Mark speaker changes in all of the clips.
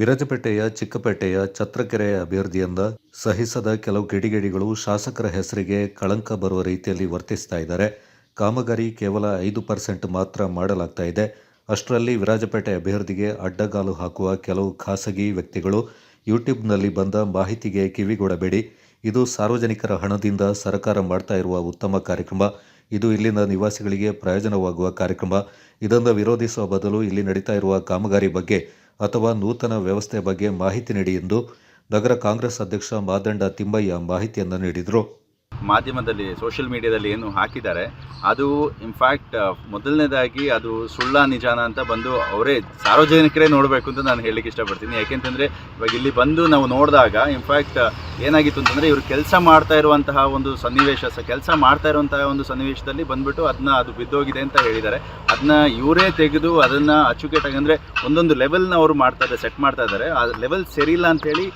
Speaker 1: ವಿರಾಜಪೇಟೆಯ ಚಿಕ್ಕಪೇಟೆಯ ಛತ್ರಕೆರೆಯ ಅಭ್ಯರ್ಥಿಯಿಂದ ಸಹಿಸದ ಕೆಲವು ಕಿಡಿಗೇಡಿಗಳು ಶಾಸಕರ ಹೆಸರಿಗೆ ಕಳಂಕ ಬರುವ ರೀತಿಯಲ್ಲಿ ವರ್ತಿಸ್ತಾ ಇದ್ದಾರೆ. ಕಾಮಗಾರಿ ಕೇವಲ ಐದು ಪರ್ಸೆಂಟ್ ಮಾತ್ರ ಮಾಡಲಾಗ್ತಾ ಇದೆ. ಅಷ್ಟರಲ್ಲಿ ವಿರಾಜಪೇಟೆ ಅಭ್ಯರ್ಥಿಗೆ ಅಡ್ಡಗಾಲು ಹಾಕುವ ಕೆಲವು ಖಾಸಗಿ ವ್ಯಕ್ತಿಗಳು ಯೂಟ್ಯೂಬ್ನಲ್ಲಿ ಬಂದ ಮಾಹಿತಿಗೆ ಕಿವಿಗೊಡಬೇಡಿ. ಇದು ಸಾರ್ವಜನಿಕರ ಹಣದಿಂದ ಸರ್ಕಾರ ಮಾಡ್ತಾ ಇರುವ ಉತ್ತಮ ಕಾರ್ಯಕ್ರಮ. ಇದು ಇಲ್ಲಿನ ನಿವಾಸಿಗಳಿಗೆ ಪ್ರಯೋಜನವಾಗುವ ಕಾರ್ಯಕ್ರಮ. ಇದನ್ನು ವಿರೋಧಿಸುವ ಬದಲು ಇಲ್ಲಿ ನಡೀತಾ ಇರುವ ಕಾಮಗಾರಿ ಬಗ್ಗೆ ಅಥವಾ ನೂತನ ವ್ಯವಸ್ಥೆ ಬಗ್ಗೆ ಮಾಹಿತಿ ನೀಡಿ ಎಂದು ನಗರ ಕಾಂಗ್ರೆಸ್ ಅಧ್ಯಕ್ಷ ಮಾದಂಡ ತಿಮ್ಮಯ್ಯ ಮಾಹಿತಿಯನ್ನು ನೀಡಿದರು.
Speaker 2: ಮಾಧ್ಯಮದಲ್ಲಿ ಸೋಷಿಯಲ್ ಮೀಡಿಯಾದಲ್ಲಿ ಏನು ಹಾಕಿದ್ದಾರೆ ಅದು ಇನ್ಫ್ಯಾಕ್ಟ್ ಮೊದಲನೇದಾಗಿ ಅದು ಸುಳ್ಳ ನಿಜಾನ ಅಂತ ಬಂದು ಅವರೇ ಸಾರ್ವಜನಿಕರೇ ನೋಡಬೇಕು ಅಂತ ನಾನು ಹೇಳಲಿಕ್ಕೆ ಇಷ್ಟಪಡ್ತೀನಿ. ಯಾಕೆಂತಂದರೆ, ಇವಾಗ ಇಲ್ಲಿ ಬಂದು ನಾವು ನೋಡಿದಾಗ ಇನ್ಫ್ಯಾಕ್ಟ್ ಏನಾಗಿತ್ತು ಅಂತಂದರೆ, ಇವರು ಕೆಲಸ ಮಾಡ್ತಾ ಇರುವಂತಹ ಒಂದು ಸನ್ನಿವೇಶ ಕೆಲಸ ಮಾಡ್ತಾ ಇರುವಂತಹ ಒಂದು ಸನ್ನಿವೇಶದಲ್ಲಿ ಬಂದುಬಿಟ್ಟು ಅದನ್ನ ಅದು ಬಿದ್ದೋಗಿದೆ ಅಂತ ಹೇಳಿದ್ದಾರೆ. ಅದನ್ನ ಇವರೇ ತೆಗೆದು ಅದನ್ನು ಅಚುಕೇಟಾಗಿ ಅಂದರೆ ಒಂದೊಂದು ಲೆವೆಲ್ನ ಅವರು ಮಾಡ್ತಾ ಇದ್ದಾರೆ ಸೆಟ್ ಮಾಡ್ತಾ ಇದ್ದಾರೆ. ಆ ಲೆವೆಲ್ ಸರಿ ಇಲ್ಲ ಅಂತೇಳಿ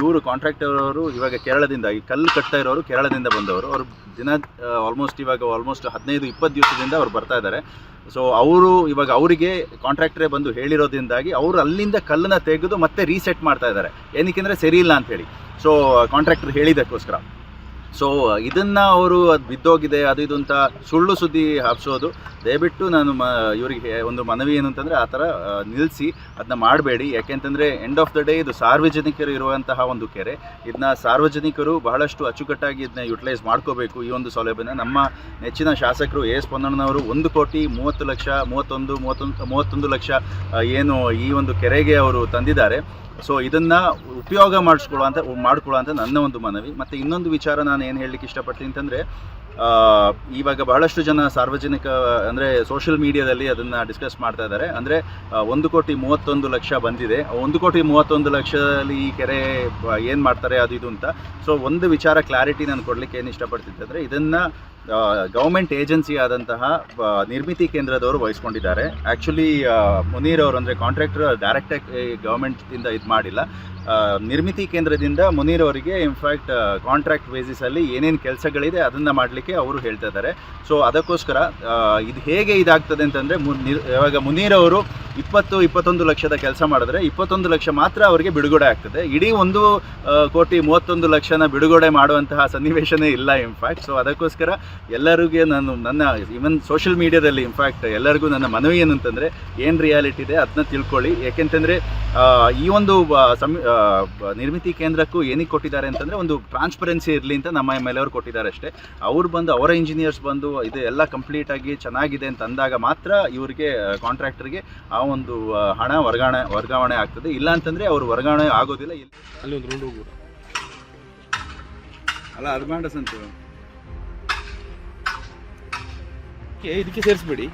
Speaker 2: ಇವರು ಕಾಂಟ್ರಾಕ್ಟರ್ ಅವರು ಇವಾಗ ಕೇರಳದಿಂದ, ಈ ಕಲ್ಲು ಕಟ್ತಾ ಇರೋರು ಕೇರಳದಿಂದ ಬಂದವರು. ಅವರು ದಿನ ಆಲ್ಮೋಸ್ಟ್ ಇವಾಗ ಆಲ್ಮೋಸ್ಟ್ ಹದಿನೈದು, ಇಪ್ಪತ್ತು ದಿವಸದಿಂದ ಅವ್ರು ಬರ್ತಾ ಇದ್ದಾರೆ. ಸೊ ಅವರು ಇವಾಗ ಅವರಿಗೆ ಕಾಂಟ್ರಾಕ್ಟ್ರೇ ಬಂದು ಹೇಳಿರೋದ್ರಿಂದಾಗಿ ಅವರು ಅಲ್ಲಿಂದ ಕಲ್ಲನ್ನ ತೆಗೆದು ಮತ್ತೆ ರೀಸೆಟ್ ಮಾಡ್ತಾ ಇದ್ದಾರೆ. ಏನಕ್ಕೆ ಅಂದರೆ ಸರಿ ಇಲ್ಲ ಅಂತೇಳಿ ಸೊ ಕಾಂಟ್ರಾಕ್ಟರ್ ಹೇಳಿದ್ದಕ್ಕೋಸ್ಕರ. ಸೊ ಇದನ್ನು ಅವರು ಅದು ಬಿದ್ದೋಗಿದೆ, ಅದು ಇದು ಅಂತ ಸುಳ್ಳು ಸುದ್ದಿ ಹಬ್ಸೋದು ದಯವಿಟ್ಟು ನಾನು ಮ, ಇವರಿಗೆ ಒಂದು ಮನವಿ ಏನು ಅಂತಂದರೆ ಆ ಥರ ನಿಲ್ಲಿಸಿ ಅದನ್ನ ಮಾಡಬೇಡಿ. ಯಾಕೆಂತಂದರೆ ಎಂಡ್ ಆಫ್ ದ ಡೇ ಇದು ಸಾರ್ವಜನಿಕರು ಇರುವಂತಹ ಒಂದು ಕೆರೆ. ಇದನ್ನ ಸಾರ್ವಜನಿಕರು ಬಹಳಷ್ಟು ಅಚ್ಚುಕಟ್ಟಾಗಿ ಇದನ್ನ ಯುಟಿಲೈಸ್ ಮಾಡ್ಕೋಬೇಕು ಈ ಒಂದು ಸೌಲಭ್ಯನ. ನಮ್ಮ ನೆಚ್ಚಿನ ಶಾಸಕರು ಎ ಎಸ್ ಪೊನ್ನಣ್ಣನವರು ಒಂದು ಕೋಟಿ ಮೂವತ್ತು ಲಕ್ಷ, ಮೂವತ್ತೊಂದು ಮೂವತ್ತೊಂದು ಮೂವತ್ತೊಂದು ಲಕ್ಷ ಏನು ಈ ಒಂದು ಕೆರೆಗೆ ಅವರು ತಂದಿದ್ದಾರೆ. ಸೊ ಇದನ್ನು ಉಪಯೋಗ ಮಾಡಿಸ್ಕೊಳ್ಳೋ ಅಂತ ಮಾಡ್ಕೊಳ್ಳೋ ಅಂತ ನನ್ನ ಒಂದು ಮನವಿ. ಮತ್ತು ಇನ್ನೊಂದು ವಿಚಾರ ನಾನು ಏನು ಹೇಳಲಿಕ್ಕೆ ಇಷ್ಟಪಡ್ತೀನಿ ಅಂತಂದರೆ ಇವಾಗ ಬಹಳಷ್ಟು ಜನ ಸಾರ್ವಜನಿಕ, ಅಂದರೆ ಸೋಷಿಯಲ್ ಮೀಡಿಯಾದಲ್ಲಿ ಅದನ್ನು ಡಿಸ್ಕಸ್ ಮಾಡ್ತಾ ಇದ್ದಾರೆ. ಅಂದರೆ ಒಂದು ಕೋಟಿ ಮೂವತ್ತೊಂದು ಲಕ್ಷ ಬಂದಿದೆ. ಒಂದು ಕೋಟಿ ಮೂವತ್ತೊಂದು ಲಕ್ಷದಲ್ಲಿ ಈ ಕೆರೆ ಏನು ಮಾಡ್ತಾರೆ, ಅದು ಇದು ಅಂತ. ಸೊ ಒಂದು ವಿಚಾರ ಕ್ಲಾರಿಟಿ ನಾನು ಕೊಡಲಿಕ್ಕೆ ಏನು ಇಷ್ಟಪಡ್ತಿದ್ದೆ ಅಂದರೆ, ಇದನ್ನು ಗೌರ್ಮೆಂಟ್ ಏಜೆನ್ಸಿ ಆದಂತಹ ನಿರ್ಮಿತಿ ಕೇಂದ್ರದವರು ವಹಿಸ್ಕೊಂಡಿದ್ದಾರೆ. ಆ್ಯಕ್ಚುಲಿ ಮುನೀರ್ ಅವರು ಅಂದರೆ ಕಾಂಟ್ರಾಕ್ಟರ್ ಡೈರೆಕ್ಟಾಗಿ ಗೌರ್ಮೆಂಟಿಂದ ಇದು ಮಾಡಿಲ್ಲ. ನಿರ್ಮಿತಿ ಕೇಂದ್ರದಿಂದ ಮುನೀರ್ ಅವರಿಗೆ ಇನ್ಫ್ಯಾಕ್ಟ್ ಕಾಂಟ್ರಾಕ್ಟ್ ಬೇಸಿಸಲ್ಲಿ ಏನೇನು ಕೆಲಸಗಳಿದೆ ಅದನ್ನು ಮಾಡಲಿಕ್ಕೆ ಅವರು ಹೇಳ್ತಾ ಇದ್ದಾರೆ. ಸೊ ಅದಕ್ಕೋಸ್ಕರ ಇದು ಹೇಗೆ ಇದಾಗ್ತದೆ ಅಂತಂದರೆ ಇವಾಗ ಮುನೀರ್ ಅವರು ಇಪ್ಪತ್ತು, ಇಪ್ಪತ್ತೊಂದು ಲಕ್ಷದ ಕೆಲಸ ಮಾಡಿದ್ರೆ ಇಪ್ಪತ್ತೊಂದು ಲಕ್ಷ ಮಾತ್ರ ಅವರಿಗೆ ಬಿಡುಗಡೆ ಆಗ್ತದೆ. ಇಡೀ ಒಂದು ಕೋಟಿ ಮೂವತ್ತೊಂದು ಲಕ್ಷನ ಬಿಡುಗಡೆ ಮಾಡುವಂತಹ ಸನ್ನಿವೇಶನೇ ಇಲ್ಲ ಇನ್ಫ್ಯಾಕ್ಟ್ ಸೊ ಅದಕ್ಕೋಸ್ಕರ ಎಲ್ಲರಿಗೂ ನಾನು ನನ್ನ ಈವನ್ ಸೋಷಿಯಲ್ ಮೀಡಿಯಾದಲ್ಲಿ ಇನ್ಫ್ಯಾಕ್ಟ್ ಎಲ್ಲರಿಗೂ ನನ್ನ ಮನವಿ ಏನಂತಂದರೆ ಏನು ರಿಯಾಲಿಟಿ ಇದೆ ಅದನ್ನ ತಿಳ್ಕೊಳ್ಳಿ. ಏಕೆಂತಂದರೆ ಈ ಒಂದು ನಿರ್ಮಿತಿ ಕೇಂದ್ರಕ್ಕೂ ಏನಕ್ಕೆ ಕೊಟ್ಟಿದ್ದಾರೆ ಅಂತಂದರೆ, ಒಂದು ಟ್ರಾನ್ಸ್ಪರೆನ್ಸಿ ಇರಲಿ ಅಂತ ನಮ್ಮ ಎಂ ಎಲ್ ಅವರು ಕೊಟ್ಟಿದ್ದಾರೆ ಅಷ್ಟೇ. ಅವ್ರು ಬಂದು, ಅವರ ಇಂಜಿನಿಯರ್ಸ್ ಬಂದು, ಇದು ಎಲ್ಲ ಕಂಪ್ಲೀಟಾಗಿ ಚೆನ್ನಾಗಿದೆ ಅಂತ ಅಂದಾಗ ಮಾತ್ರ ಇವರಿಗೆ ಕಾಂಟ್ರಾಕ್ಟರ್ಗೆ ಆ ಒಂದು ಹಣ ವರ್ಗಾವಣೆ ವರ್ಗಾವಣೆ ಆಗ್ತದೆ. ಇಲ್ಲ ಅಂತಂದ್ರೆ ಅವರು ವರ್ಗಾವಣೆ ಆಗೋದಿಲ್ಲ.
Speaker 3: ಅಲ್ಲಿ ಒಂದು ರೌಂಡ್ ಹೋಗ್ಬೋದು.
Speaker 2: ಅಲ್ಲ, ಅದು ಮಾಡಸ್
Speaker 3: ಅಂತ ಇದಕ್ಕೆ ಸೇರಿಸ್ಬೇಡಿ.